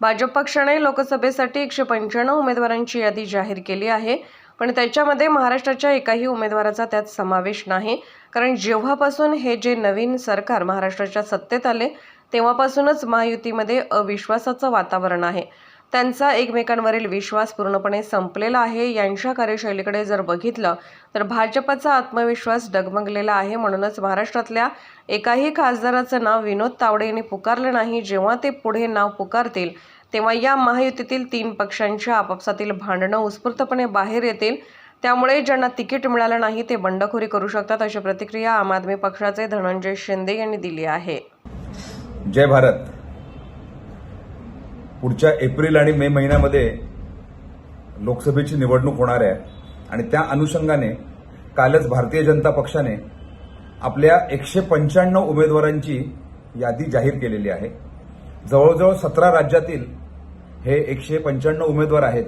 भाजप पक्षाने लोकसभेसाठी एकशे पंच्याण्णव उमेदवारांची यादी जाहीर केली आहे. पण त्याच्यामध्ये महाराष्ट्राच्या एकाही उमेदवाराचा त्यात समावेश नाही. कारण जेव्हापासून हे जे नवीन सरकार महाराष्ट्राच्या सत्तेत आले तेव्हापासूनच महायुतीमध्ये अविश्वासाचं वातावरण आहे. त्यांचा एकमेकांवरील विश्वास पूर्णपणे संपलेला आहे. यांच्या कार्यशैलीकडे जर बघितलं तर भाजपचा आत्मविश्वास डगमगलेला आहे. म्हणूनच महाराष्ट्रातल्या एकाही खासदाराचं नाव विनोद तावडे यांनी पुकारलं नाही. जेव्हा ते पुढे नाव पुकारतील तेव्हा या महायुतीतील तीन पक्षांच्या आपापसातील भांडणं उत्स्फूर्तपणे बाहेर येतील. त्यामुळे ज्यांना तिकीट मिळालं नाही ते बंडखोरी करू शकतात अशी प्रतिक्रिया आम आदमी पक्षाचे धनंजय शिंदे यांनी दिली आहे. जय भारत. पुढच्या एप्रिल आणि मे महिन्यामध्ये लोकसभेची निवडणूक होणार आहे. आणि त्या अनुषंगाने कालच भारतीय जनता पक्षाने आपल्या एकशे पंच्याण्णव उमेदवारांची यादी जाहीर केलेली आहे. जवळजवळ सतरा राज्यातील हे एकशे पंच्याण्णव उमेदवार आहेत.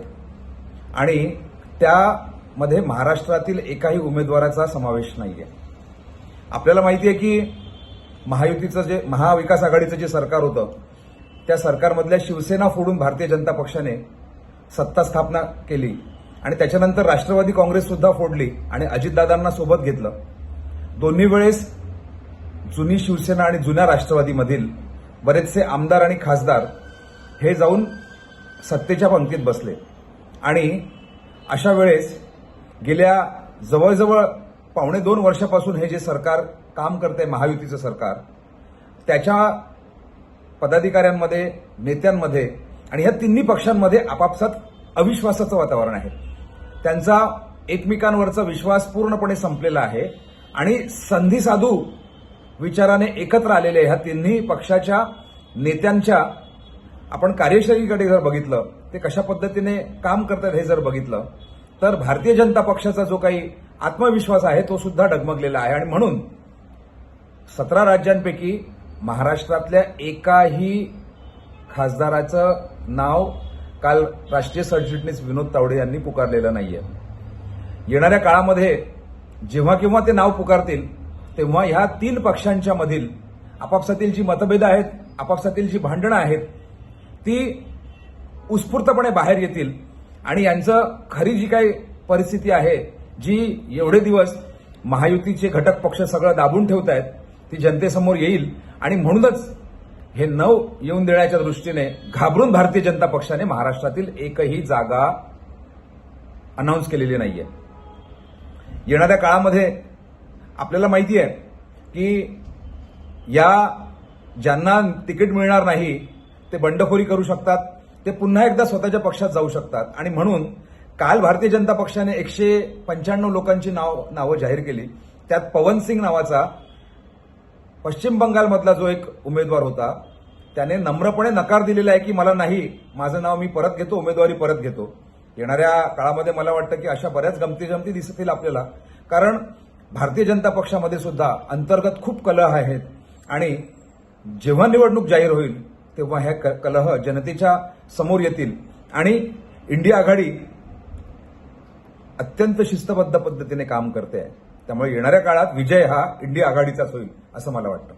आणि त्यामध्ये महाराष्ट्रातील एकाही उमेदवाराचा समावेश नाही आहे आपल्याला माहिती आहे की महायुतीचं जे महाविकास आघाडीचं जे सरकार होतं त्या सरकारमधल्या शिवसेना फोडून भारतीय जनता पक्षाने सत्ता स्थापना केली आणि त्याच्यानंतर राष्ट्रवादी काँग्रेस सुद्धा फोडली आणि अजितदादांना सोबत घेतलं. दोन्ही वेळेस जुनी शिवसेना आणि जुन्या राष्ट्रवादीमधील बरेचसे आमदार आणि खासदार हे जाऊन सत्तेच्या पंक्तीत बसले. आणि अशा वेळेस गेल्या जवळजवळ पावणे दोन वर्षापासून हे जे सरकार काम करते महायुतीचं सरकार त्याच्या पदाधिकाऱ्यांमध्ये नेत्यांमध्ये आणि ह्या तिन्ही पक्षांमध्ये आपापसात अविश्वासाचं वातावरण आहे. त्यांचा एकमेकांवरचा विश्वास पूर्णपणे संपलेला आहे आणि संधी साधू विचाराने एकत्र आलेले ह्या तिन्ही पक्षाच्या नेत्यांच्या आपण कार्यशैलीकडे जर बघितलं ते कशा पद्धतीने काम करतात हे जर बघितलं तर भारतीय जनता पक्षाचा जो काही आत्मविश्वास आहे तो सुद्धा डगमगलेला आहे. आणि म्हणून सतरा राज्यांपैकी महाराष्ट्रातल्या एकाही खासदाराचं नाव काल राष्ट्रीय सरचिटणीस विनोद तावडे यांनी पुकारलेलं नाहीये. येणाऱ्या काळामध्ये जेव्हा केव्हा ते नाव पुकारतील तेव्हा ह्या तीन पक्षांच्या मधील आपापसातील जी मतभेद आहेत आपापसातील जी भांडणं आहेत ती उत्स्फूर्तपणे बाहेर येतील आणि यांचं खरी जी काही परिस्थिती आहे जी एवढे दिवस महायुतीचे घटक पक्ष सगळं दाबून ठेवत आहेत ती जनतेसमोर येईल आणि म्हणूनच हे नव येऊन देण्याच्या दृष्टीने घाबरून भारतीय जनता पक्षाने महाराष्ट्रातील एकही जागा अनाऊन्स केलेली नाहीये. येणाऱ्या काळामध्ये आपल्याला माहिती आहे की या ज्यांना तिकीट मिळणार नाही ते बंडखोरी करू शकतात ते पुन्हा एकदा स्वतःच्या पक्षात जाऊ शकतात. आणि म्हणून काल भारतीय जनता पक्षाने एकशे पंच्याण्णव लोकांची नाव नावं जाहीर केली. त्यात पवन सिंग नावाचा पश्चिम बंगालमधला जो एक उमेदवार होता त्याने नम्रपणे नकार दिलेला आहे की मला नाही माझं नाव मी परत घेतो उमेदवारी परत घेतो. येणाऱ्या काळामध्ये मला वाटतं की अशा बऱ्याच गमती जमती दिसतील आपल्याला. कारण भारतीय जनता पक्षामध्ये सुद्धा अंतर्गत खूप कलह आहेत. आणि जेव्हा निवडणूक जाहीर होईल तेव्हा ह्या क- कलह जनतेच्या समोर येतील. आणि इंडिया आघाडी अत्यंत शिस्तबद्ध पद्धतीने काम करते. आहे त्यामुळे येणाऱ्या काळात विजय हा इंडिया आघाडीचाच होईल असं मला वाटतं.